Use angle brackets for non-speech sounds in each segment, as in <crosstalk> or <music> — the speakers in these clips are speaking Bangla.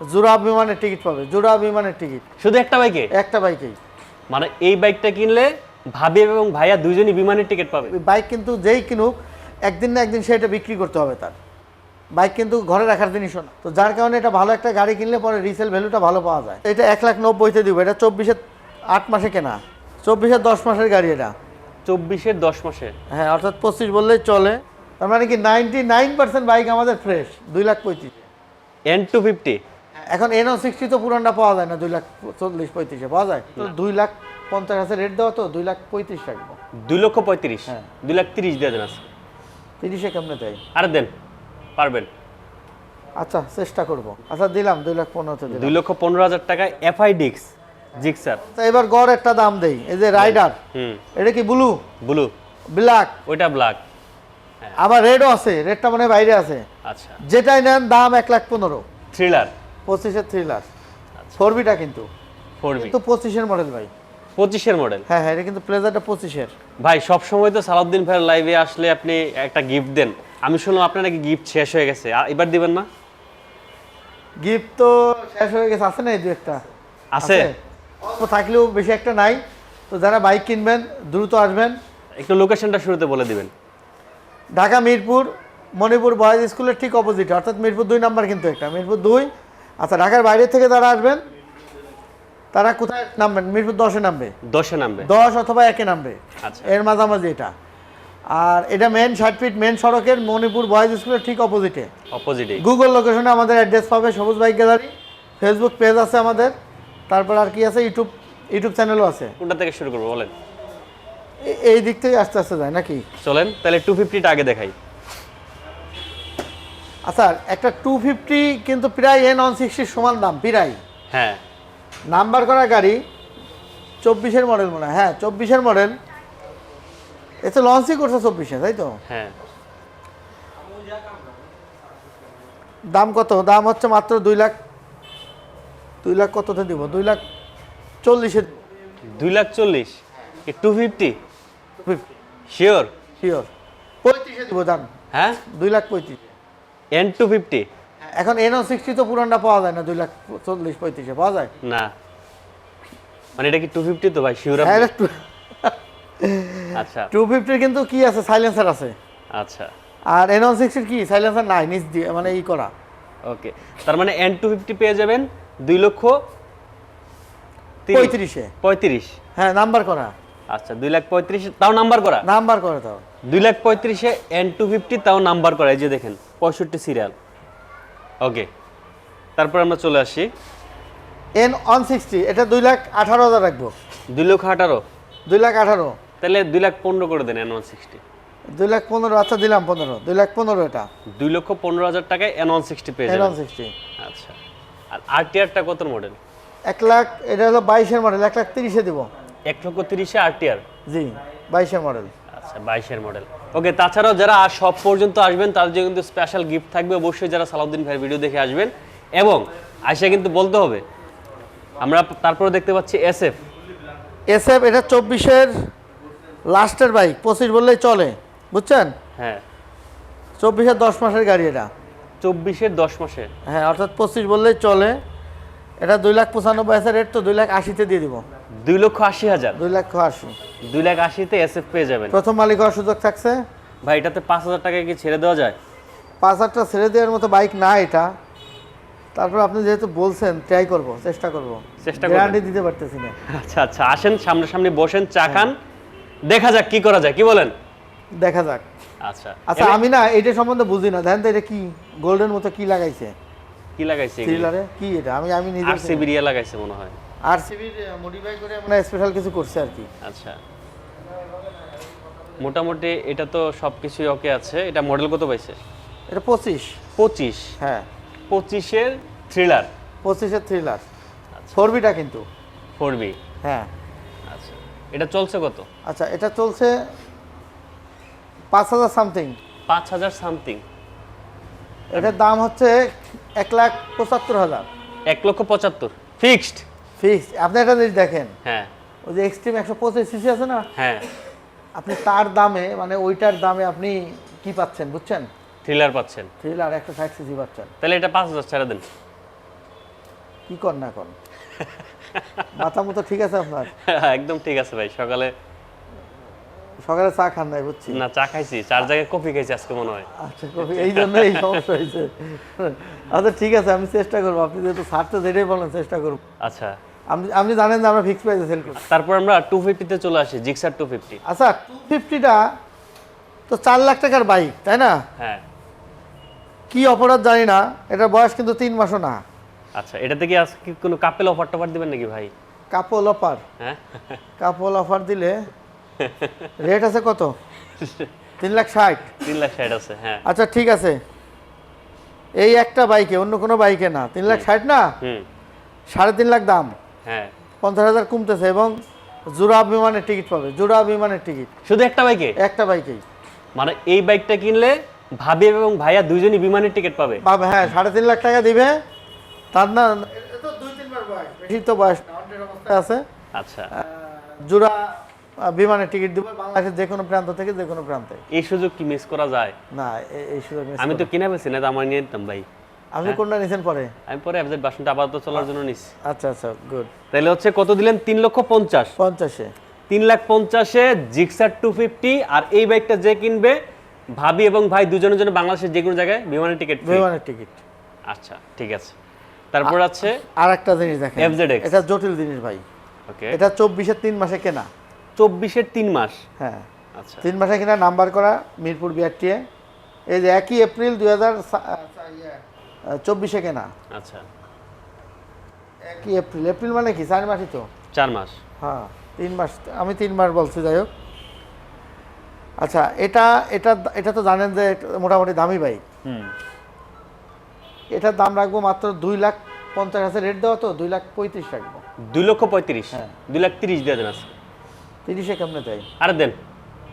জোড়া বিমানের টিকিট পাবে জোড়া বিমানের টিকিট। শুধু একটা বাইকে একটা বাইকেই মানে এই বাইকটা কিনলে ভাবি এবং ভাইয়া দুইজনই বিমানের টিকিট পাবে। বাইক কিন্তু যেই কিনুক একদিন না একদিন সেটা বিক্রি করতে হবে তার। বাইক কিন্তু ঘরে রাখার জিনিসও না। তো যার কারণে এটা ভালো একটা গাড়ি কিনলে পরে রিসেল ভ্যালুটা ভালো পাওয়া যায়। এটা এক লাখ নব্বইতে দিব এটা চব্বিশের আট মাসে কেনা। চব্বিশের দশ মাসের গাড়ি এটা। চব্বিশের দশ মাসে? হ্যাঁ অর্থাৎ পঁচিশ বললেই চলে। তার মানে কি নাইনটি নাইন পার্সেন্ট বাইক আমাদের ফ্রেশ দুই লাখ পঁয়ত্রিশ। এন টু ফিফটি এখন এনও সিক্সটি তো পুরানটা পাওয়া যায় না দুই লাখ চল্লিশ পঁয়ত্রিশে পাওয়া যায়। তো দুই লাখ পঞ্চাশ হাজার রেট দেওয়া তো দুই লাখ পঁয়ত্রিশ রাখব দুই লক্ষ পঁয়ত্রিশ? হ্যাঁ। দুই লাখ তিরিশ দিয়ে দেন আজকে তিরিশে কেমনে দেয়? আর দেন পারবেন। আচ্ছা চেষ্টা করব। আচ্ছা দিলাম দুই লাখ পনেরোতে দিলাম। দুই লক্ষ পনেরো হাজার টাকায় এফআই ডিক্স জিক্সার এবার গড় একটা দাম দেই। এই যে রাইডার হুম। এটা কি ব্লু ব্লু ব্ল্যাক ওইটা ব্ল্যাক আবার রেডও আছে রেডটা মানে বাইরে আছে। আচ্ছা। যেটাই নেন দাম এক লাখ পনেরো। থ্রিলার পঁচিশের থ্রি লাখ ফোর বিটা কিন্তু। ফোর বি কিন্তু পঁচিশের মডেল ভাই। পঁচিশের মডেল হ্যাঁ হ্যাঁ এটা কিন্তু প্লেজারটা পঁচিশের। ভাই সব সময় তো সালাউদ্দিন ভাইয়ের লাইভে আসলে আপনি একটা গিফট দেন। আমি শুনলাম আপনার নাকি গিফট শেষ হয়ে গেছে। এবার দিবেন না? গিফট তো শেষ হয়ে গেছে। আছে না এই দু একটা? আছে? অল্প থাকলেও বেশি একটা নাই। তো যারা বাইক কিনবেন দ্রুত আসবেন। একটু লোকেশনটা শুরুতে বলে দিবেন। ঢাকা মিরপুর মণিপুর বয়েজ স্কুলের ঠিক অপোজিট অর্থাৎ মিরপুর দুই নাম্বার কিন্তু একটা। মিরপুর দুই আচ্ছা ঢাকার বাইরে থেকে যারা আসবেন? তারা কোথায় নামবেন? মিরপুর দশে নামবে? দশে নামবে। দশ অথবা একে নামবে। আচ্ছা। এর মাঝামাঝি এটা। আর এটা মেন ষাট ফিট মেন সড়কের মণিপুর বয়েজ স্কুলের ঠিক অপোজিটে অপোজিটে গুগল লোকেশনে আমাদের অ্যাড্রেস পাবে সবুজ বাইক গ্যালারি ফেসবুক পেজ আছে আমাদের। তারপর আর কি আছে? ইউটিউব ইউটিউব চ্যানেলও আছে। কোনটা থেকে শুরু করব বলেন? এই দিক থেকে আস্তে আস্তে যায় নাকি? চলেন তাহলে টু ফিফটিটা আগে দেখাই। আচ্ছা একটা টু ফিফটি কিন্তু প্রায় এ নন সিক্সটির সমান দাম প্রায়। হ্যাঁ। নাম্বার করা গাড়ি চব্বিশের মডেল মনে হয়। হ্যাঁ চব্বিশের মডেল এতে লঞ্চই করছে চব্বিশে তাই তো? হ্যাঁ। দাম কত? দাম হচ্ছে মাত্র দুই লাখ দুই লাখ কততে দিব? দুই লাখ চল্লিশে দুই লাখ চল্লিশ। টু ফিফটি শিওর শিওর পঁয়ত্রিশে দিব দাম। হ্যাঁ? দুই লাখ পঁয়ত্রিশ। এন টু ফিফটি এখন এনও সিক্সটি তো পুরানটা পাওয়া যায় না দুই লাখ চল্লিশ পঁয়ত্রিশে পাওয়া যায়? না। মানে এটা কি টু ফিফটি তো ভাই? শিওর হ্যাঁ আচ্ছা। টু ফিফটির কিন্তু কি আছে? সাইলেন্সার আছে। আচ্ছা। আর এনও সিক্সটির কি? সাইলেন্সার নাই নিচ দিয়ে মানে ই করা। ওকে। তার মানে এন টু ফিফটি পেয়ে যাবেন দুই লক্ষ তিরিশ- পঁয়ত্রিশে। পঁয়ত্রিশ। হ্যাঁ নাম্বার করা। আচ্ছা দুই লাখ পঁয়ত্রিশ তাও নাম্বার করা? নাম্বার করে দাও। দুই লাখ পঁয়ত্রিশে এন টু ফিফটি তাও নাম্বার করা এই যে দেখেন পঁয়ষট্টি সিরিয়াল ওকে তারপর আমরা চলে আসি। এন ওয়ান সিক্সটি এটা দুই লাখ আঠারো হাজার রাখব। দুই লক্ষ আঠারো? দুই লাখ আঠারো। তাহলে দুই লাখ পনেরো করে দেন এন ওয়ান সিক্সটি দুই লাখ পনেরো আচ্ছা দিলাম পনেরো। দুই লাখ পনেরো এটা। দুই লক্ষ পনেরো হাজার টাকায় এন ওয়ান সিক্সটি পেয়ে এন ওয়ান সিক্সটি আচ্ছা আর আর টিআরটা কত মডেল এক লাখ এটা হলো বাইশের মডেল এক লাখ তিরিশে দিব। এক লক্ষ তিরিশে আর টিআর জি বাইশের মডেল। আচ্ছা বাইশের মডেল। ওকে তাছাড়াও যারা আর সব পর্যন্ত আসবেন তাদের জন্য কিন্তু স্পেশাল গিফট থাকবে। অবশ্যই যারা সালাউদ্দিন ভাইয়ের ভিডিও দেখে আসবেন। এবং আইসা কিন্তু বলতে হবে আমরা তারপরে দেখতে পাচ্ছি এস এফ এস এফ এটা চব্বিশের লাস্টের বাইক পঁচিশ বললেই চলে বুঝছেন? হ্যাঁ। চব্বিশের দশ মাসের গাড়ি এটা। চব্বিশের দশ মাসে? হ্যাঁ অর্থাৎ পঁচিশ বললেই চলে। এটা দুই লাখ পঁচানব্বই আছে রেট তো দুই লাখ আশিতে দিয়ে দিব। দুই লক্ষ আশি হাজার। দুই লাখ আশি। দুই লাখ আশিতে এস এফ পেয়ে যাবেন। প্রথম মালিক হওয়ার সুযোগ থাকছে? ভাই এটাতে পাঁচ হাজার টাকা কি ছেড়ে দেওয়া যায়? পাঁচ হাজারটা ছেড়ে দেওয়ার মতো বাইক না এটা। তারপর আপনি যেহেতু বলছেন ট্রাই করব চেষ্টা করব। চেষ্টা গ্যারান্টি দিতে পারতেছি না। আচ্ছা আচ্ছা আসেন সামনাসামনি বসেন চা খান। দেখা যাক কি করা যায় কি বলেন? দেখা যাক। আচ্ছা আচ্ছা আমি না এটা সম্বন্ধে বুঝি না। দেখেন তো এটা কি? গোল্ডেন মতো কি লাগাইছে? কি লাগাইছে থ্রিলারে কি এটা? আমি আমি নিজে আর সিবিরিয়া লাগাইছে মনে হয়। আর সিবির মডিফাই করে মানে স্পেশাল কিছু করছে আর কি। আচ্ছা। মোটামুটি এটা তো সব কিছুই ওকে আছে। এটা মডেল কত পাইছে? এটা পঁচিশ। পঁচিশ? হ্যাঁ। পঁচিশের থ্রিলার পঁচিশের থ্রিলার আচ্ছা। ফোর বিটা কিন্তু। ফোর বি হ্যাঁ। আচ্ছা। এটা চলছে কত? আচ্ছা এটা চলছে পাঁচ হাজার সামথিং পাঁচ হাজার সামথিং এটার দাম হচ্ছে এক লাখ পঁচাত্তর হাজার। এক লক্ষ পঁচাত্তর। ফিক্সড ফিক্স আপনি একটা জিনিস দেখেন হ্যাঁ। ওই যে এক্সট্রিম একশো পঁচিশ সিসি আছে না? হ্যাঁ। আপনি তার দামে মানে ওইটার দামে আপনি কি পাচ্ছেন বুঝছেন? থ্রিলার পাচ্ছেন। থ্রিলার একশো ষাট সিসি পাচ্ছেন। তাহলে এটা পাঁচ হাজার ছেড়ে দেন। কি কর না এখন মাথা মতো ঠিক আছে আপনার? একদম ঠিক আছে ভাই সকালে সকালে চা খান নাই বুঝছি। না চা খাইছি চার জায়গায় কফি খাইছি আজকে মনে হয়। আচ্ছা কফি এই জন্য এই সমস্যা হয়েছে। আচ্ছা ঠিক আছে আমি চেষ্টা করব আপনি যেহেতু ছাড়তে যেটাই বলেন চেষ্টা করব। আচ্ছা। আপনি জানেন যে আমরা ফিক্স প্রাইসে সেল করি তারপর আমরা টু ফিফটিতে চলে আসি জিক্সার টু ফিফটি আচ্ছা টু ফিফটিটা তো চার লাখ টাকার বাইক তাই না? হ্যাঁ। কি অপরাধ জানি না এটার বয়স কিন্তু তিন মাসও না। আচ্ছা এটাতে কি আজকে কোনো কাপেল অফার টফার দিবেন নাকি ভাই? কাপল অফার হ্যাঁ। কাপল অফার দিলে <laughs> রেট আছে কত? তিন লাখ ষাট। তিন লাখ ষাট আছে হ্যাঁ। আচ্ছা ঠিক আছে। এই একটা বাইকে অন্য কোনো বাইকে না। তিন লাখ ষাট না? সাড়ে তিন লাখ দাম। হ্যাঁ। পঞ্চাশ হাজার কমতেছে এবং জোড়া বিমানের টিকিট পাবে জোড়া বিমানের টিকিট। শুধু একটা বাইকে? একটা বাইকেই। মানে এই বাইকটা কিনলে ভাবি এবং ভাইয়া দুইজনই বিমানের টিকিট পাবে? পাবে হ্যাঁ সাড়ে তিন লাখ টাকা দিবে। তার না এটা তো বয়স। আছে। আচ্ছা। জোড়া বিমানের টিকিট দিব বাংলাদেশের যে কোনো প্রান্ত থেকে যে কোনো প্রান্তে। এই সুযোগ কি মিস করা যায়? না এই সুযোগ আমি তো কিনে পেয়েছি না তো আমার নিয়ে নিতাম ভাই। আপনি কোনটা নিয়েছেন পরে? আমি পরে অ্যাবজেট বাসনটা আপাতত চলার জন্য নিছি। আচ্ছা আচ্ছা গুড তাহলে হচ্ছে কত দিলেন? তিন লক্ষ পঞ্চাশ। পঞ্চাশে। তিন লাখ পঞ্চাশে জিক্সার টু ফিফটি আর এই বাইকটা যে কিনবে ভাবি এবং ভাই দুজনের জন্য বাংলাদেশের যে কোনো জায়গায় বিমানের টিকিট বিমানের টিকিট আচ্ছা ঠিক আছে। তারপর আছে আর একটা জিনিস দেখেন। FZX এটা জটিল জিনিস ভাই। ওকে। এটা চব্বিশের তিন মাসে কেনা। চব্বিশের তিন মাস? হ্যাঁ। আচ্ছা। তিন মাসে কিনা নাম্বার করা মিরপুর বিআরটিএ এই যে একই এপ্রিল দুই হাজার চব্বিশে কেনা। আচ্ছা। একই এপ্রিল। এপ্রিল মানে কি? চার মাসই তো? চার মাস। হ্যাঁ তিন মাস। আমি তিন মাস বলছি যাই হোক। আচ্ছা এটা এটা এটা তো জানেন যে মোটামুটি দামি বাইক। হুম। এটার দাম রাখব মাত্র দুই লাখ পঞ্চাশ হাজার। রেট দেওয়া তো দুই লাখ পঁয়ত্রিশ রাখব। দুই লক্ষ পঁয়ত্রিশ? হ্যাঁ। দুই লাখ তিরিশ দিয়ে দেন আজকে তিরিশে কেমনে দেয়? আর দেন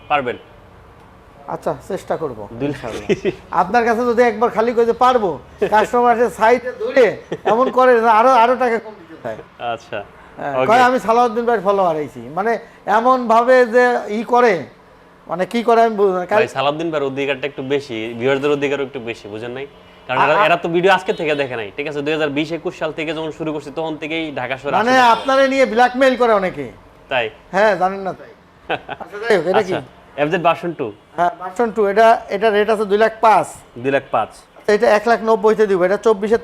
পারবেন। আচ্ছা চেষ্টা করব। আপনার কাছে যদি একবার খালি করতে পারব কাস্টমার সাইডে ধরে এমন করে আরও আরও টাকা কম দিতে চায়। আচ্ছা হ্যাঁ, কয় আমি সালাউদ্দিন ভাইয়ের ফলোয়ার আইছি। মানে এমন ভাবে যে ই করে মানে কি করে আমি বুঝি না ভাই সালাউদ্দিন ভাইয়ের অধিকারটা একটু বেশি ভিউয়ারদের অধিকারও একটু বেশি বুঝেন নাই? কারণ এরা- তো ভিডিও আজকে থেকে দেখে নাই ঠিক আছে? দুই হাজার বিশ একুশ সাল থেকে যখন শুরু করছি তখন থেকেই ঢাকা শহরে মানে। আপনারে নিয়ে ব্ল্যাকমেইল করে অনেকে। তাই? হ্যাঁ জানেন না তাই। <laughs> আচ্ছা যাই হোক এটা কি? আচ্ছা। এফজেড বাসন টু হ্যাঁ ভার্সন টু এটা এটা রেট আছে দুই লাখ পাঁচ। দুই লাখ পাঁচ। এটা এক লাখ নব্বইতে দিব এটা চব্বিশে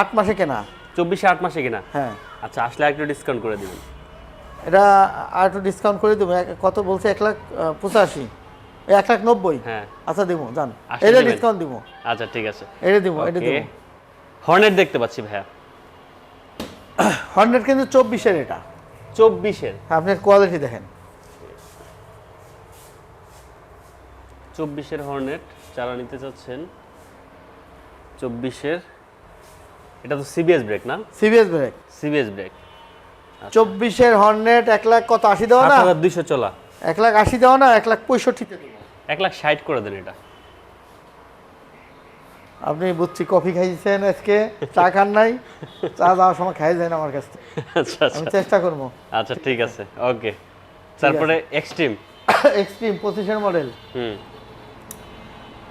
আট মাসে কেনা। চব্বিশে আট মাসে কিনা? হ্যাঁ। আচ্ছা আসলে একটু ডিসকাউন্ট করে দিবেন। এটা আর একটু ডিসকাউন্ট করে দেবো কত বলছে? এক লাখ পঁচাশি। এই এক লাখ নব্বই? হ্যাঁ। আচ্ছা দিব জান। এটা ডিসকাউন্ট দিব। আচ্ছা ঠিক আছে। এটা দিব এটা দিব। হর্নেট দেখতে পাচ্ছি ভাইয়া। <coughs> হান্ড্রেড কিন্তু চব্বিশের এটা। চব্বিশের? আপনার কোয়ালিটি দেখেন। চব্বিশের হর্নেট যারা নিতে চাচ্ছেন চব্বিশের এটা তো সিবিএস ব্রেক না? সিবিএস ব্রেক সিবিএস ব্রেক চব্বিশের হর্নেট এক লাখ কত আশি দেওয়া না? দুইশো চলা। এক লাখ আশি দেওয়া না এক লাখ পঁয়ষট্টিতে দেবো এক লাখ ষাট করে দেন এটা। আপনি বুঝছি কফি খাইছেন আজকে চা খান নাই চা যাওয়ার সময় খাই যায় না আমার কাছ থেকে। আচ্ছা আমি আচ্ছা চেষ্টা করব। আচ্ছা ঠিক আছে ওকে। তারপরে এক্সট্রিম এক্সট্রিম পঁচিশের মডেল হুম।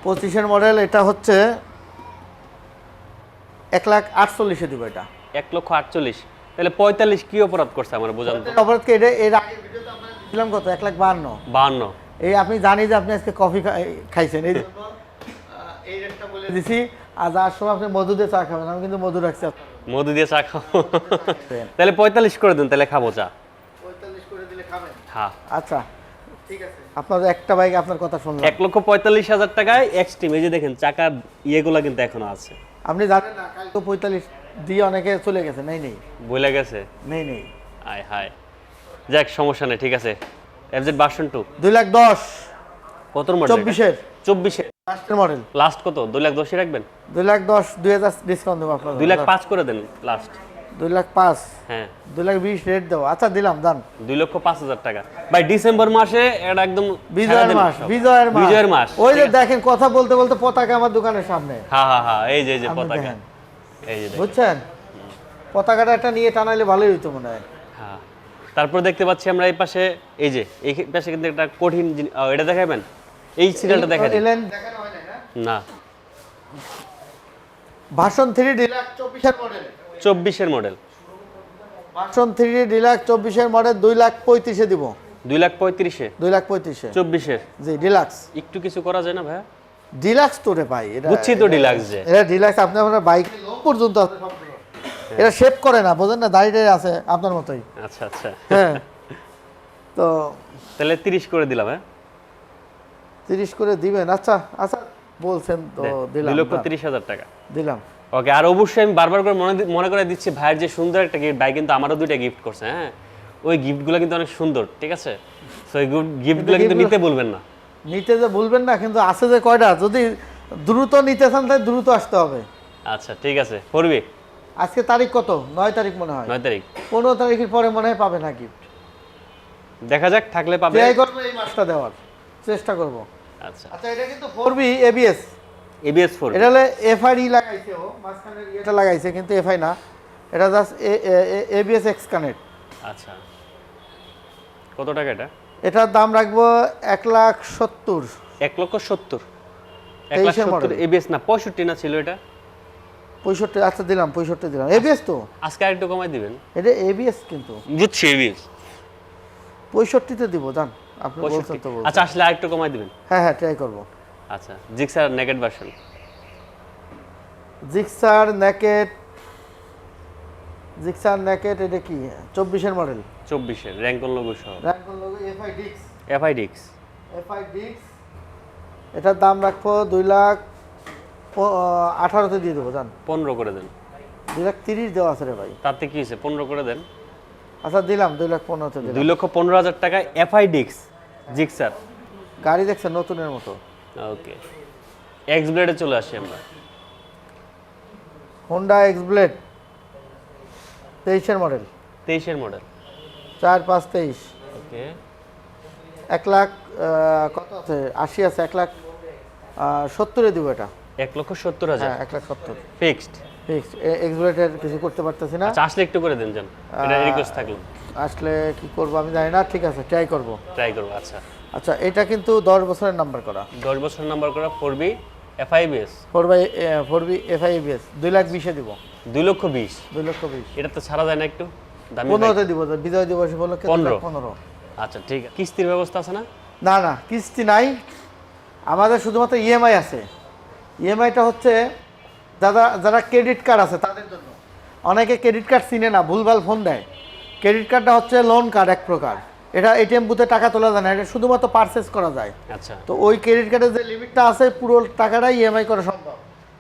পঁচিশের মডেল এটা হচ্ছে এক লাখ আটচল্লিশে দিব এটা। এক লক্ষ আটচল্লিশ। তাহলে পঁয়তাল্লিশ কি অপরাধ করছে আমার বোঝান অপরাধকে এটা এর আগে ভিডিওতে আপনারা দিলাম কত? এক লাখ বাহান্ন। বাহান্ন। এই আপনি জানি যে আপনি আজকে কফি খাইছেন। এই এই রেটটা বলে দিছি। আর যার সময় আপনি মধু দিয়ে চা খাবেন আমি কিন্তু মধু রাখছি মধু দিয়ে চা খাব। তাহলে পঁয়তাল্লিশ করে দিন তাহলে খাব চা। পঁয়তাল্লিশ করে দিলে খাবেন? হ্যাঁ। আচ্ছা। আপনার একটা বাইক আপনার কথা শুনলাম। এক লক্ষ পঁয়তাল্লিশ হাজার টাকায় এক্সট্রিম এই যে দেখেন চাকার ইয়েগুলো কিন্তু এখনও আছে। আপনি জানেন না কালকে পঁয়তাল্লিশ দিয়ে অনেকে চলে গেছে নেই নেই। বলে গেছে? নেই নেই। আয় হায়। যাক সমস্যা নেই ঠিক আছে। এফজেড ভার্সন টু দুই লাখ দশ। কত মডেল চব্বিশের। চব্বিশে লাস্টের মডেল লাস্ট কত? দুই লাখ দশই রাখবেন? দুই লাখ দশ দুই হাজার ডিসকাউন্ট দেবো আপনার দুই লাখ পাঁচ করে দেন লাস্ট দুই লাখ পাঁচ হ্যাঁ। দুই লাখ বিশ রেট দেবো। আচ্ছা দিলাম দান দুই লক্ষ পাঁচ হাজার টাকা। ভাই ডিসেম্বর মাসে এটা একদম বিজয়ের মাস। বিজয়ের মাস। বিজয়ের মাস ওই যে দেখেন কথা বলতে বলতে পতাকা আমার দোকানের সামনে। হ্যাঁ হ্যাঁ হ্যাঁ এই যে এই যে পতাকা। এই যে বুঝছেন? পতাকাটা একটা নিয়ে টানাইলে ভালোই হইতো মনে হয়। হ্যাঁ তারপর দেখতে পাচ্ছি আমরা এই পাশে এই যে এই পাশে কিন্তু একটা কঠিন এটা দেখাবেন? এই সিরিয়ালটা দেখা দিন। এলেন না ভাষণ থ্রি ডিলাক্স চব্বিশের মডেল চব্বিশের মডেল। ভার্সন থ্রি ডিলাক্স চব্বিশের মডেল দুই লাখ পঁয়ত্রিশে দিব। দুই লাখ পঁয়ত্রিশে? দুই লাখ পঁয়ত্রিশে। চব্বিশের? জি ডিলাক্স একটু কিছু করা যায় না ভাইয়া? ডিলাক্স তো রে ভাই এটা বুঝছি তো ডিলাক্স যে। এটা ডিলাক্স আপনি আপনার বাইক পর্যন্ত আছে। এটা শেপ করে না বোঝেন না দাড়ি টাড়ি আছে আপনার মতোই। আচ্ছা আচ্ছা। হ্যাঁ। তো তাহলে তিরিশ করে দিলাম হ্যাঁ? তিরিশ করে দিবেন। আচ্ছা আচ্ছা বলছেন তো দিলাম। দুই লক্ষ না, তিরিশ হাজার টাকা। দিলাম। ওকে আর অবশ্যই আমি বারবার করে মনে মনে করে দিচ্ছি ভাইয়ের যে সুন্দর একটা গিফট ভাই কিন্তু আমারও দুইটা গিফট করছে হ্যাঁ? ওই গিফটগুলো কিন্তু অনেক সুন্দর ঠিক আছে? তো ওই গিফটগুলো কিন্তু নিতে বলবেন না। নিতে যে বলবেন না কিন্তু আছে যে কয়টা যদি দ্রুত নিতে চান তাহলে দ্রুত আসতে হবে। আচ্ছা ঠিক আছে। করবি আজকে তারিখ কত? নয় তারিখ মনে হয়। নয় তারিখ। পনেরো তারিখের পরে মনে হয় পাবে না গিফট দেখা যাক থাকলে পাবে। ট্রাই করব এই মাসটা দেওয়ার। চেষ্টা করব। আচ্ছা। আচ্ছা এটা কিন্তু four V ABS ABS four এটা হলে এফআইডি লাগাইছে ও মাঝখানে এটা লাগাইছে কিন্তু এফআই না। এটা জাস্ট এবিএস এক্স কানেক্ট আচ্ছা। কত টাকা এটা? এটার দাম রাখব এক লাখ সত্তর। এক লক্ষ সত্তর। এক লাখ সত্তর এবিএস না পঁয়ষট্টি না ছিল এটা? পঁয়ষট্টি আচ্ছা দিলাম পঁয়ষট্টি দিলাম। এবিএস তো? আজকে আরেকটু কমাই দিবেন। এটা এবিএস কিন্তু। বুঝছি এবিএস পঁয়ষট্টিতে দিব জান। আপনি বলছেন তো আচ্ছা আসলে আরেকটু কমাই দিবেন। হ্যাঁ হ্যাঁ ট্রাই করব। আচ্ছা Gixxer naked version. Gixxer naked Gixxer naked এটা কি? চব্বিশের মডেল। চব্বিশের র্যাঙ্কন লোগো সহ র্যাঙ্কন লোগো এফআই ডিক্স। এফআই ডিক্স। এফআই ডিক্স এটার দাম রাখব দুই লাখ আঠারোতে দিয়ে দেবো জান। পনেরো করে দেন। দুই লাখ তিরিশ দেওয়া আছে রে ভাই। তাতে কি হয়েছে? পনেরো করে দেন। আচ্ছা দিলাম দুই লাখ পনেরোতে দুই লক্ষ পনেরো হাজার টাকায় এফআই ডিক্স জিক্সার। গাড়ি দেখছেন নতুনের মতো? ওকে এক্স ব্লেডে চলে আসি আমরা। হোন্ডা এক্স ব্লেড তেইশের মডেল তেইশের মডেল চার পাঁচ তেইশ। ওকে এক লাখ কত আছে? আশি আছে এক লাখ সত্তরে দিব এটা। এক লক্ষ সত্তর হাজার। হ্যাঁ এক লাখ সত্তর। ফিক্সড ফিক্স এক্সব্লেটের কিছু করতে পারতেছি না। আচ্ছা আসলে একটু করে দেন যান। রিকোয়েস্ট থাকল। আসলে কি করব আমি জানি না। ঠিক আছে ট্রাই করব। ট্রাই করব আচ্ছা। আচ্ছা এটা কিন্তু দশ বছরের নাম্বার করা। দশ বছর নাম্বার করা four V FI ABS four by four V F I দুই লাখ বিশে দিব। দুই লক্ষ বিশ। দুই লক্ষ বিশ। এটা তো ছাড়া যায় না একটু। দামি পনেরোতে দিব তো, বিজয় দিবস উপলক্ষে দুই লাখ পনেরো। পনেরো। আচ্ছা ঠিক আছে। কিস্তির ব্যবস্থা আছে না? না না কিস্তি নাই। আমাদের শুধুমাত্র ইএমআই আছে। ইএমআইটা হচ্ছে যারা যারা ক্রেডিট কার্ড আছে তাদের জন্য। অনেকে ক্রেডিট কার্ড চিনে না ভুলভাল ফোন দেয়। ক্রেডিট কার্ডটা হচ্ছে লোন কার্ড এক প্রকার। এটা এটিএম বুথে টাকা তোলা যায় না এটা শুধুমাত্র পারচেস করা যায়। আচ্ছা। তো ওই ক্রেডিট কার্ডের যে লিমিটটা আছে পুরো টাকাটাই ইএমআই করা সম্ভব।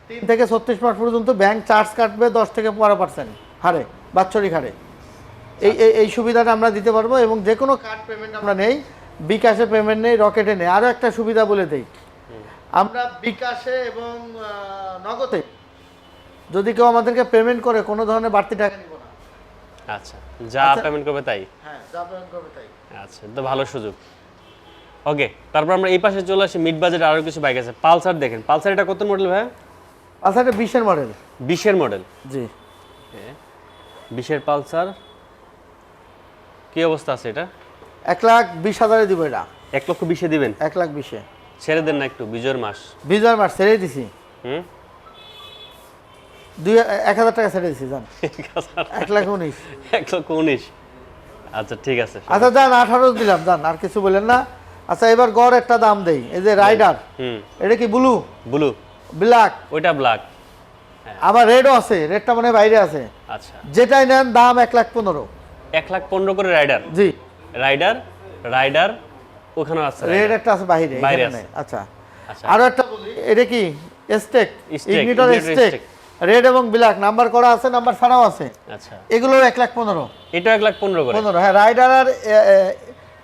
তিন থেকে ছত্রিশ মাস পর্যন্ত ব্যাংক চার্জ কাটবে দশ থেকে পনেরো পার্সেন্ট হারে বাৎসরিক হারে। এই এই- এই সুবিধাটা আমরা দিতে পারব এবং যে কোনো কার্ড পেমেন্ট আমরা নেই বিকাশে পেমেন্ট নেই রকেটে নেই। আরও একটা সুবিধা বলে দিই। আমরা বিকাশে এবং নগদে যদি কেউ আমাদেরকে পেমেন্ট করে কোনো ধরনের বাড়তি টাকা নিব আচ্ছা যা পেমেন্ট করবে তাই? হ্যাঁ যা পেমেন্ট করবে তাই। আচ্ছা তো ভালো সুযোগ। ওকে তারপর আমরা এই পাশে চলে আসি মিড বাজেট আরও কিছু বাইক আছে। পালসার দেখেন পালসার এটা কত মডেল ভাই আচ্ছা এটা বিশের মডেল বিশের মডেল জি। বিশের পালসার কি অবস্থা আছে এটা? এক লাখ বিশ হাজারে দিব এটা। এক লক্ষ বিশে দিবেন? এক লাখ বিশে। ছেড়ে দেন না একটু বিজয়ের মাস। বিজয় মাস ছেড়ে দিছি। হুম? দুই এক হাজার টাকা ছেড়ে জান। এক লাখ উনিশ। এক লক্ষ উনিশ। আচ্ছা ঠিক আছে। আচ্ছা যান আঠারো দিলাম যান আর কিছু বলেন না। আচ্ছা এবার গড় একটা দাম দেই। এই যে রাইডার এটা কি ব্লু? ব্লু। ব্ল্যাক। ওইটা ব্ল্যাক। আবার রেডও আছে রেডটা মানে বাইরে আছে। আচ্ছা। যেটাই নেন দাম এক লাখ পনেরো। এক লাখ পনেরো করে রাইডার? জি। রাইডার রাইডার ওখানে আছে রেড একটা আছে বাইরে। আচ্ছা। আচ্ছা। আরও একটা এটা কি? Steak? Steak, ignitor steak. Steak। Red এবং ব্ল্যাক নাম্বার করা আছে নাম্বার ছাড়াও আছে। আচ্ছা। এগুলো এক লাখ পনেরো। এটা এক লাখ পনেরো পনেরো হ্যাঁ রাইডার আর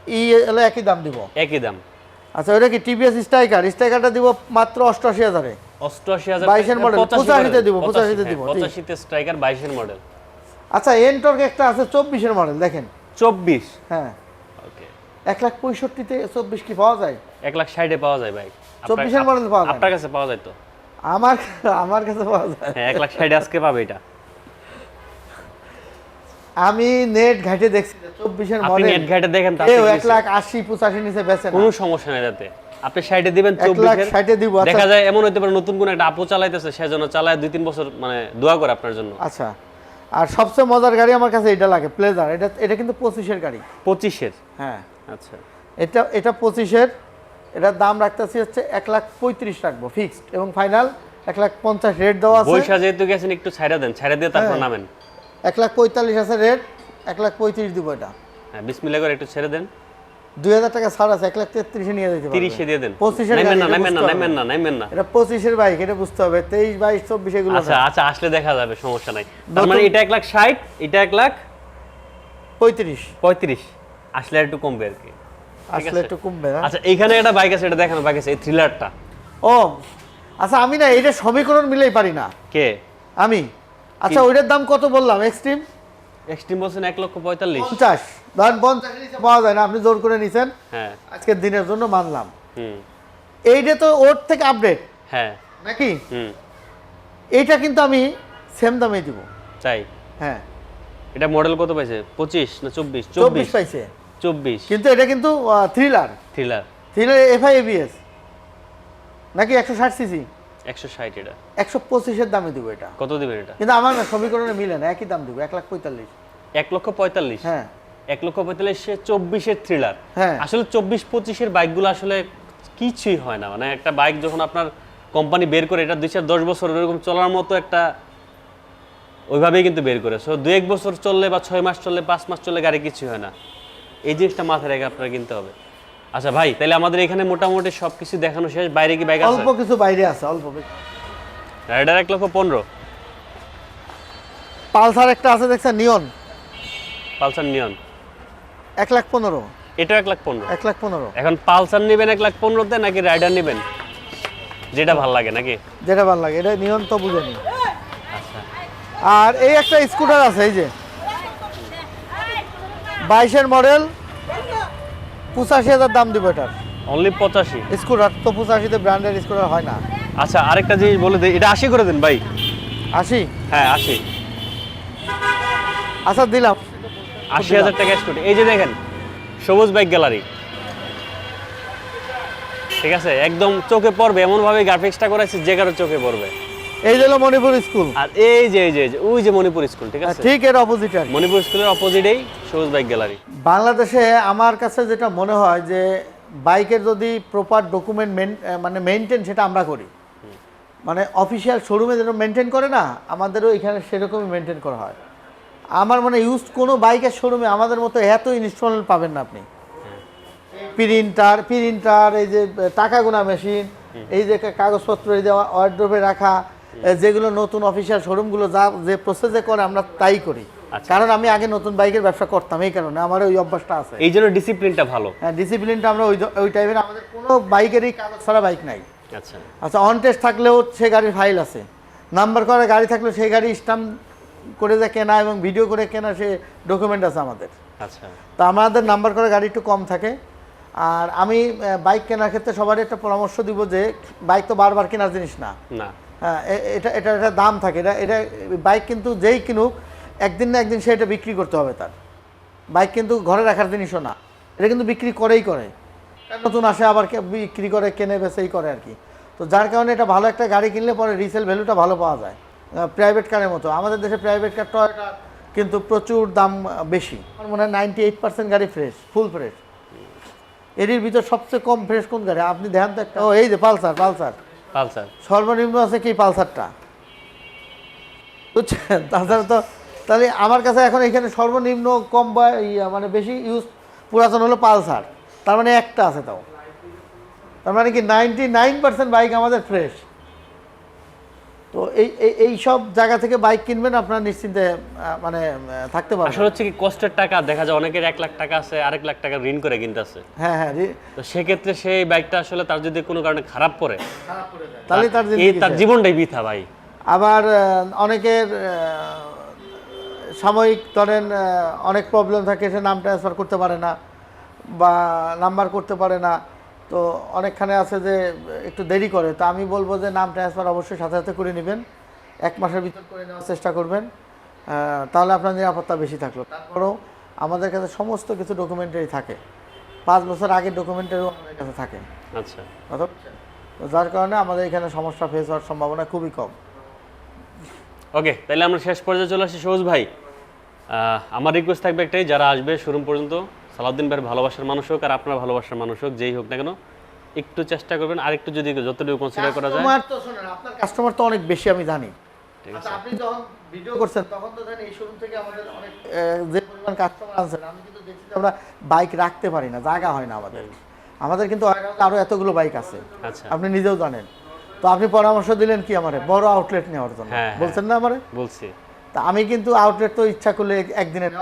ই হলো একই দাম দিব। একই দাম। আচ্ছা ওটা কি টিভিএস স্ট্রাইকার স্ট্রাইকারটা দিব মাত্র অষ্টআশি হাজারে। অষ্টআশি হাজার বাইশের model, পঁচাশিতে দিব, পঁচাশিতে দিব, জি। পঁচাশিতে স্ট্রাইকার বাইশের মডেল আচ্ছা এনটর্ক একটা আছে চব্বিশের মডেল দেখেন। চব্বিশ? হ্যাঁ। ওকে। এক লাখ পঁয়ষট্টিতে চব্বিশ কি পাওয়া যায়? এক লাখ ষাটে পাওয়া যায় 24 এর model পাওয়া যায়? আপনার কাছে পাওয়া যায় তো? আমার আমার কাছে পাওয়া যায়। হ্যাঁ এক লাখ ষাটে আজকে পাবে এটা। আমি নেট ঘাটে দেখছি চব্বিশের আপনি মডেল নেট ঘাটে দেখেন কেউ কি এক লাখ আশি পঁচাশি নিচে বেচে কোনো সমস্যা নেই তাতে। আপনি ষাটে দিবেন ষাটে দিব আচ্ছা। দেখা যায় এমন হতে পারে নতুন কোন একটা আপু চালাইতেছে সেজন্য চালায় দুই তিন বছর মানে দোয়া করে আপনার জন্য। আচ্ছা। আর সবচেয়ে মজার গাড়ি আমার কাছে এটা লাগে প্লেজার এটা এটা কিন্তু পঁচিশের গাড়ি। পঁচিশের? হ্যাঁ। আচ্ছা। এটা এটা পঁচিশের। এটার দাম রাখতেছি হচ্ছে এক লাখ পঁয়ত্রিশ রাখব ফিক্সড এবং ফাইনাল এক লাখ পঞ্চাশ রেট দেওয়া আছে। বৈশা যেহেতু গেছেন একটু ছাইড়া দেন ছাইড়া দিয়ে তারপর হ্যাঁ। নামেন। এক লাখ পঁয়তাল্লিশ আছে রেট এক লাখ পঁয়ত্রিশ দিব এটা। হ্যাঁ বিসমিল্লাহ করে একটু ছেড়ে দেন। দুই হাজার টাকা ছাড় আছে এক লাখ তেত্রিশে নিয়ে যেতে তিরিশে দিয়ে দেন। না এটা না বুঝতে না নামেন না। এটা পঁচিশের বাইক এটা বুঝতে হবে। তেইশ বাইশ চব্বিশ এগুলো আচ্ছা আচ্ছা আসলে দেখা যাবে সমস্যা নাই। তার মানে এটা এক লাখ ষাট এটা এক লাখ পঁয়ত্রিশ। পঁয়ত্রিশ। আসলে একটু কমবে আর কি। আসলে একটু কমবে না? আচ্ছা এইখানে একটা বাইক আছে এটা দেখানো বাইক আছে এই থ্রিলারটা ও আচ্ছা আমি না এটা সমীকরণ মিলেই পারি না। কে? আমি। আচ্ছা ওইটার দাম কত বললাম? এক্সট্রিম এক্সট্রিম বলছেন এক লক্ষ পঁয়তাল্লিশ। পঞ্চাশ। ধরেন পঞ্চাশ পাওয়া যায় না আপনি জোর করে নিছেন। হ্যাঁ। আজকের দিনের জন্য মানলাম। হুম। এইটা তো ওর থেকে আপডেট হ্যাঁ। নাকি? হুম। এইটা কিন্তু আমি সেম দামে দিব। তাই? হ্যাঁ। এটা মডেল কত পাইছে? পঁচিশ না চব্বিশ? চব্বিশ চব্বিশ। পাইছে। চব্বিশ। কিন্তু এটা কিন্তু thriller thriller thriller FI ABS নাকি একশো ষাট সিসি? একশো ষাট এটা। একশো পঁচিশের দামে দিব এটা। কত দিবেন এটা? কিন্তু আমার না সমীকরণে মিলে না একই দাম দিব এক লাখ পঁয়তাল্লিশ। এক লক্ষ পঁয়তাল্লিশ? হ্যাঁ। এক লক্ষ পঁয়তাল্লিশে চব্বিশের থ্রিলার হ্যাঁ। আসলে চব্বিশ পঁচিশের বাইকগুলো আসলে কিছুই হয় না। মানে একটা বাইক যখন আপনার কোম্পানি বের করে এটা দুই চার দশ বছর এরকম চলার মতো একটা ওইভাবেই কিন্তু বের করে। সো দু এক বছর চললে বা ছয় মাস চললে পাঁচ মাস চললে গাড়ি কিছুই হয় না। এই জিনিসটা মাথায় রেখে আপনার কিনতে হবে। আচ্ছা ভাই তাহলে আমাদের এখানে মোটামুটি সব কিছু দেখানো শেষ বাইরে কি বাইক আছে? অল্প কিছু বাইরে আছে অল্প। রাইডার এক লক্ষ পনেরো। পালসার একটা আছে দেখছেন? নিয়ন পালসার নিয়ন এক লাখ পনেরো। এটা এক লাখ পনেরো। এক লাখ পনেরো। এখন পালসার নেবেন এক লাখ পনেরোতে নাকি রাইডার নেবেন? যেটা ভালো লাগে নাকি? যেটা ভালো লাগে এটা নিয়ন তো বুঝেনি। আচ্ছা। আর এই একটা স্কুটার আছে এই যে। বাইশের মডেল পঁচাশি হাজার দাম দিব এটার। অনলি পঁচাশি? স্কুটার তো পঁচাশিতে ব্র্যান্ডের স্কুটার হয় না। আচ্ছা আরেকটা জিনিস বলে দিই এটা আশি করে দেন ভাই। আশি? হ্যাঁ আশি। আচ্ছা দিলাম। আশি হাজার টাকা স্কুটি। এই যে দেখেন সবুজ বাইক গ্যালারি ঠিক আছে? একদম চোখে পড়বে এমনভাবে গ্রাফিক্সটা করেছে যে কারও চোখে পড়বে। এই যে হলো মণিপুর স্কুল। আর এই যে এই যে ওই যে মণিপুর স্কুল ঠিক আছে? ঠিক এর অপোজিট। মণিপুর স্কুলের অপোজিটেই সবুজ বাইক গ্যালারি বাংলাদেশে আমার কাছে যেটা মনে হয় যে বাইকের যদি প্রপার ডকুমেন্ট মানে মেনটেন সেটা আমরা করি। মানে অফিসিয়াল শোরুমে যেটা মেনটেন করে না আমাদেরও এখানে সেরকমই মেনটেন করা হয়। আমার মানে ইউজ কোনো বাইকের শোরুমে আমাদের মতো এত ইনস্টল পাবেন না আপনি। প্রিন্টার প্রিন্টার এই যে টাকা গোনা মেশিন এই যে কাগজপত্র এই যে ওয়ার্ড্রোবে রাখা যেগুলো নতুন অফিসিয়াল শোরুমগুলো যা যে প্রসেসে করে আমরা তাই করি। আচ্ছা। কারণ আমি আগে নতুন বাইকের ব্যবসা করতাম এই কারণে আমার ওই অভ্যাসটা আছে। এই জন্য ডিসিপ্লিনটা ভালো। হ্যাঁ ডিসিপ্লিনটা আমরা ওই ওই টাইপের আমাদের কোনো বাইকেরই কাগজ ছাড়া বাইক নাই। আচ্ছা। আচ্ছা অন টেস্ট থাকলেও সে গাড়ির ফাইল আছে। নাম্বার করা গাড়ি থাকলেও সেই গাড়ি স্টাম্প করে যে কেনা এবং ভিডিও করে কেনা সে ডকুমেন্ট আছে আমাদের। আচ্ছা। তো আমাদের নাম্বার করা গাড়ি একটু কম থাকে। আর আমি বাইক কেনার ক্ষেত্রে সবারই একটা পরামর্শ দিব যে বাইক তো বারবার কেনার জিনিস না। না। এটা এটা একটা দাম থাকে। এটা এটা বাইক কিন্তু যেই কিনুক, একদিন না একদিন সে এটা বিক্রি করতে হবে তার। বাইক কিন্তু ঘরে রাখার জিনিসও না। এটা কিন্তু বিক্রি করেই করে। নতুন আসে আবার বিক্রি করে, কেনে, বেচেই করে আর কি। তো যার কারণে এটা ভালো একটা গাড়ি কিনলে পরে রিসেল ভ্যালুটা ভালো পাওয়া যায়। প্রাইভেট কারের মতো। আমাদের দেশে প্রাইভেট কার টয়টা কিন্তু প্রচুর দাম বেশি। আমার মনে হয় নাইনটি এইট পার্সেন্ট গাড়ি ফ্রেশ ফুল ফ্রেশ এরির ভিতর সবচেয়ে কম ফ্রেশ কোন গাড়ি? আপনি দেখেন তো একটা। ও, এই যে পালসার পালসার। পালসার। সর্বনিম্ন আছে কি পালসারটা? বুঝছেন? তাছাড়া তো তাহলে আমার কাছে এখন এখানে সর্বনিম্ন কম বা মানে বেশি ইউজ পুরাতন হলো পালসার। তার মানে একটা আছে তাও। তার মানে কি নাইনটি নাইন পার্সেন্ট বাইক আমাদের ফ্রেশ তো এই এই- এই সব জায়গা থেকে বাইক কিনবেন আপনারা নিশ্চিন্তে মানে থাকতে পারবেন। আসলে হচ্ছে কি কষ্টের টাকা দেখা যায় অনেকের এক লাখ টাকা আছে আরেক লাখ টাকা ঋণ করে কিনতেছে। হ্যাঁ হ্যাঁ রি- তো সেক্ষেত্রে সেই বাইকটা আসলে তার যদি কোনো কারণে খারাপ পড়ে তাহলে তার তার জীবনটাই বৃথা ভাই। আবার অনেকের সাময়িক ধরেন অনেক প্রবলেম থাকে সে নাম ট্রান্সফার করতে পারে না বা নাম্বার করতে পারে না। তো অনেকখানে আছে যে একটু দেরি করে। তো আমি বলব যে নাম ট্রান্সফার অবশ্যই সাথে সাথে করে নেবেন। এক মাসের ভিতর করে নেওয়ার চেষ্টা করবেন। তাহলে আপনার নিরাপত্তা বেশি থাকল। তারপরেও আমাদের কাছে সমস্ত কিছু ডকুমেন্টারি থাকে। পাঁচ বছর আগের ডকুমেন্টারিও আমাদের কাছে থাকে। আচ্ছা। যার কারণে আমাদের এখানে সমস্যা ফেস হওয়ার সম্ভাবনা খুবই কম। ওকে তাহলে আমরা শেষ পর্যায়ে চলে আসি। সবুজ ভাই আমার রিকোয়েস্ট থাকবে একটাই যারা আসবে শোরুম পর্যন্ত সালাউদ্দিন ভাইয়ের ভালোবাসার মানুষ হোক আর আপনার ভালোবাসার মানুষ হোক যেই হোক না কেন একটু চেষ্টা করবেন আর একটু যদি যতটুকু কনসিডার করা যায়। কাস্টমার তো শোনেন আপনার কাস্টমার তো অনেক বেশি আমি জানি। ঠিক আচ্ছা, আপনি যখন ভিডিও করছেন। তখন তো জানেন এই শোরুম থেকে আমাদের অনেক যে পরিমাণ কাস্টমার আছেন আমি কিন্তু দেখছি আমরা বাইক রাখতে পারি না জায়গা হয় না আমাদের। আমাদের কিন্তু আরও এতগুলো বাইক আছে। আচ্ছা। আপনি নিজেও জানেন। তো আপনি পরামর্শ দিলেন কি আমারে? বড় আউটলেট নেওয়ার জন্য। হ্যাঁ, হ্যাঁ। বলছেন না আমারে? বলছি। তা আমি কিন্তু আউটলেট তো ইচ্ছা করলে একদিনে না।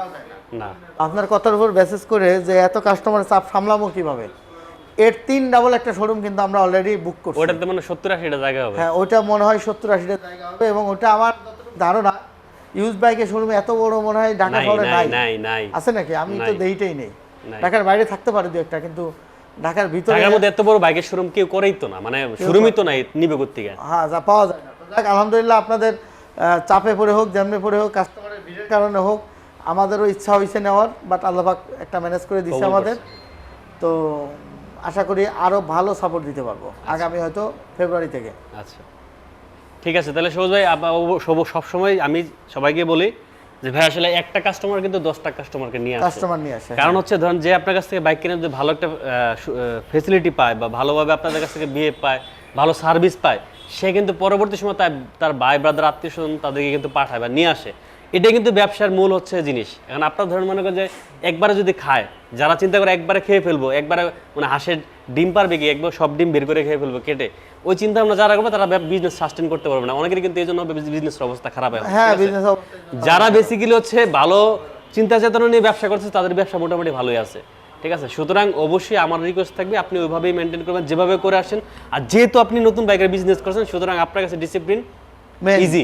না। আপনার কথার উপর বেসিস করে যে এত কাস্টমার চাপ সামলাবো কীভাবে? এর তিন ডাবল একটা শোরুম কিন্তু আমরা অলরেডি বুক করছি। ওটাতে মানে সত্তর আশিটা জায়গা হবে। হ্যাঁ ওইটা মনে হয় সত্তর আশিটা জায়গা হবে এবং ওটা আমার ধারণা ইউজ বাইকের শোরুম এত বড় মনে হয় ঢাকা শহরে নাই নাই। নাই আছে নাকি? আমি তো। দেইটাই নেই। ঢাকার বাইরে থাকতে পারে দু একটা কিন্তু ঢাকার ভিতরে ঢাকার মধ্যে এত বড় বাইকের শোরুম কেউ করেই তো না। মানে শোরুমই তো নাই নিবে কোথেকে হ্যাঁ যা পাওয়া যায়। না তো যাক আলহামদুলিল্লাহ আপনাদের চাপে পড়ে হোক যেমনি পড়ে হোক কাস্টমারের ভিড়ের কারণে হোক আমাদেরও ইচ্ছা হয়েছে নেওয়ার বাট আল্লাহাক একটা ম্যানেজ করে দিচ্ছে আমাদের। তো আশা করি আরও ভালো সাপোর্ট দিতে পারব আগামী হয়তো ফেব্রুয়ারি থেকে। আচ্ছা। ঠিক আছে তাহলে সবুজ ভাই সবসময় আমি সবাইকে বলি যে ভাই আসলে একটা কাস্টমার কিন্তু দশটা কাস্টমারকে নিয়ে আসে। কাস্টমার নিয়ে আসে কারণ হচ্ছে ধরেন যে আপনার কাছ থেকে বাইক কিনে যদি ভালো একটা ফেসিলিটি পায় বা ভালোভাবে আপনাদের কাছ থেকে বিয়ে পায় ভালো সার্ভিস পায় সে কিন্তু পরবর্তী সময় তার তার ভাই ব্রাদার আত্মীয় স্বজন তাদেরকে কিন্তু পাঠায় বা নিয়ে আসে। এটাই কিন্তু ব্যবসার মূল হচ্ছে জিনিস। এখন আপনার ধরেন মনে করেন যে একবারে যদি খায় যারা চিন্তা করে একবারে খেয়ে ফেলব একবারে মানে হাঁসের ডিম পারবে কি একবার সব ডিম বের করে খেয়ে ফেলব কেটে ওই চিন্তা ভাবনা যারা করবে তারা বিজনেস সাস্টেন করতে পারবে না। অনেকের কিন্তু এই জন্য বিজনেস অবস্থা খারাপ হয় হ্যাঁ যারা বেসিক্যালি হচ্ছে ভালো চিন্তা চেতনা নিয়ে ব্যবসা করছে তাদের ব্যবসা মোটামুটি ভালোই আছে। ঠিক আছে? সুতরাং অবশ্যই আমার রিকোয়েস্ট থাকবে আপনি ওইভাবেই মেনটেন করবেন যেভাবে করে আসেন। আর যেহেতু আপনি নতুন বাইকের বিজনেস করছেন সুতরাং আপনার কাছে ডিসিপ্লিন ইজি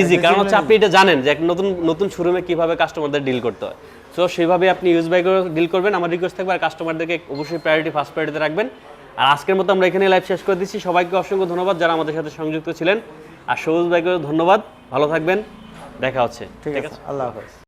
ইজি কারণ হচ্ছে আপনি এটা জানেন যে একটা নতুন নতুন শোরুমে কীভাবে কাস্টমারদের ডিল করতে হয়। সো সেইভাবে আপনি ইউজ বাইকের ডিল করবেন আমার রিকোয়েস্ট থাকবে আর কাস্টমারদেরকে অবশ্যই প্রায়োরিটি ফার্স্ট প্রায়োরিটিতে রাখবেন। আর আজকের মতো আমরা এখানে লাইভ শেষ করে দিচ্ছি। সবাইকে অসংখ্য ধন্যবাদ যারা আমাদের সাথে সংযুক্ত ছিলেন। আর সবুজ বাইকের ধন্যবাদ। ভালো থাকবেন। দেখা হচ্ছে। ঠিক আছে? আল্লাহ হাফেজ।